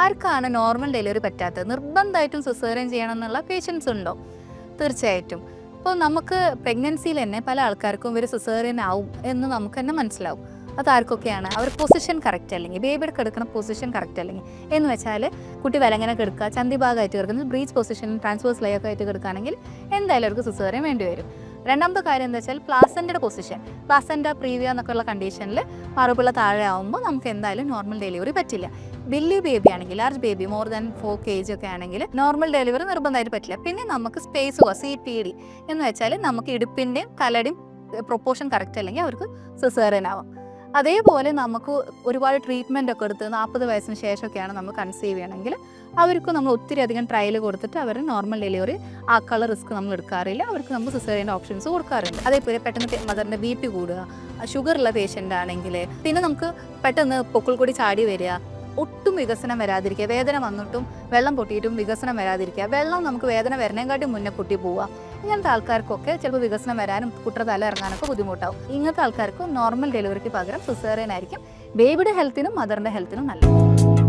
ആർക്കാണ് normal delivery പറ്റാത്തത്? നിർബന്ധമായിട്ടും സുസേറിയൻ ചെയ്യണം എന്നുള്ള പേഷ്യൻസ് ഉണ്ടോ? തീർച്ചയായിട്ടും. ഇപ്പോൾ നമുക്ക് പ്രഗ്നൻസിയിൽ തന്നെ പല ആൾക്കാർക്കും ഇവർ സുസേറിയൻ ആവും എന്ന് നമുക്ക് തന്നെ മനസ്സിലാവും. അത് ആർക്കൊക്കെയാണ് അവർ പൊസിഷൻ കറക്റ്റ് അല്ലെങ്കിൽ ബേബിയുടെ കിടക്കുന്ന പൊസിഷൻ കറക്റ്റ് അല്ലെങ്കിൽ എന്ന് വെച്ചാൽ കുട്ടി വിലങ്ങനെ കിടക്കുക ചന്തി ഭാഗമായിട്ട് കിടക്കുന്നത് ബ്രീച്ച് പൊസിഷൻ ട്രാൻസ്ഫേഴ്സ് ലൈ ഒക്കെ ആയിട്ട് കിടക്കുകയാണെങ്കിൽ എന്തായാലും അവർക്ക് സുസേറിയൻ വേണ്ടി വരും. രണ്ടാമത്തെ കാര്യം എന്താ വെച്ചാൽ പ്ലാസന്റെ പൊസിഷൻ പ്ലാസന്റെ പ്രീവിയ എന്നൊക്കെ ഉള്ള കണ്ടീഷനിൽ മറുപിള്ള താഴെ ആകുമ്പോൾ നമുക്ക് എന്തായാലും നോർമൽ ഡെലിവറി പറ്റില്ല. വലിയ ബേബി ആണെങ്കിൽ large baby more than four K G ഒക്കെ ആണെങ്കിൽ നോർമൽ ഡെലിവറി നിർബന്ധമായിട്ട് പറ്റില്ല. പിന്നെ നമുക്ക് സ്പേസ് പോവാം സി പി ഡി എന്ന് വെച്ചാൽ നമുക്ക് ഇടുപ്പിന്റെയും തലയുടെയും പ്രൊപ്പോർഷൻ കറക്റ്റ് അല്ലെങ്കിൽ അവർക്ക് സിസേറിയൻ ആവാം. അതേപോലെ നമുക്ക് ഒരുപാട് ട്രീറ്റ്മെന്റ് ഒക്കെ എടുത്ത് നാൽപ്പത് വയസ്സിന് ശേഷമൊക്കെയാണ് നമ്മൾ കൺസീവ് ചെയ്യണമെങ്കിൽ അവർക്ക് നമ്മൾ ഒത്തിരി അധികം ട്രയൽ കൊടുത്തിട്ട് അവർ നോർമൽ ഡെലിവറി ആക്കാനുള്ള റിസ്ക് നമ്മൾ എടുക്കാറില്ല. അവർക്ക് നമ്മൾ സിസേറിയന്റെ ഓപ്ഷൻസ് കൊടുക്കാറുണ്ട്. അതേപോലെ പെട്ടെന്ന് മദറിന്റെ ബി പി കൂടുക ഷുഗർ ഉള്ള പേഷ്യന്റ് ആണെങ്കിൽ പിന്നെ നമുക്ക് പെട്ടെന്ന് പൊക്കിൾ കൂടി ചാടി വരിക ഒട്ടും വികസനം വരാതിരിക്കുക. വേദന വന്നിട്ടും വെള്ളം പൊട്ടിയിട്ടും വികസനം വരാതിരിക്കുക. വെള്ളം നമുക്ക് വേദന വരണേക്കാട്ടും മുന്നേ പൊട്ടി പോവുക. ഇങ്ങനത്തെ ആൾക്കാർക്കൊക്കെ ചിലപ്പോൾ വികസനം വരാനും കുട്ടറ തല ഇറങ്ങാനൊക്കെ ബുദ്ധിമുട്ടാവും. ഇങ്ങനത്തെ ആൾക്കാർക്ക് നോർമൽ ഡെലിവറിക്ക് പകരം സിസേറിയൻ ആയിരിക്കും. ബേബിയുടെ ഹെൽത്തിനും മദറിന്റെ ഹെൽത്തിനും നല്ലത്.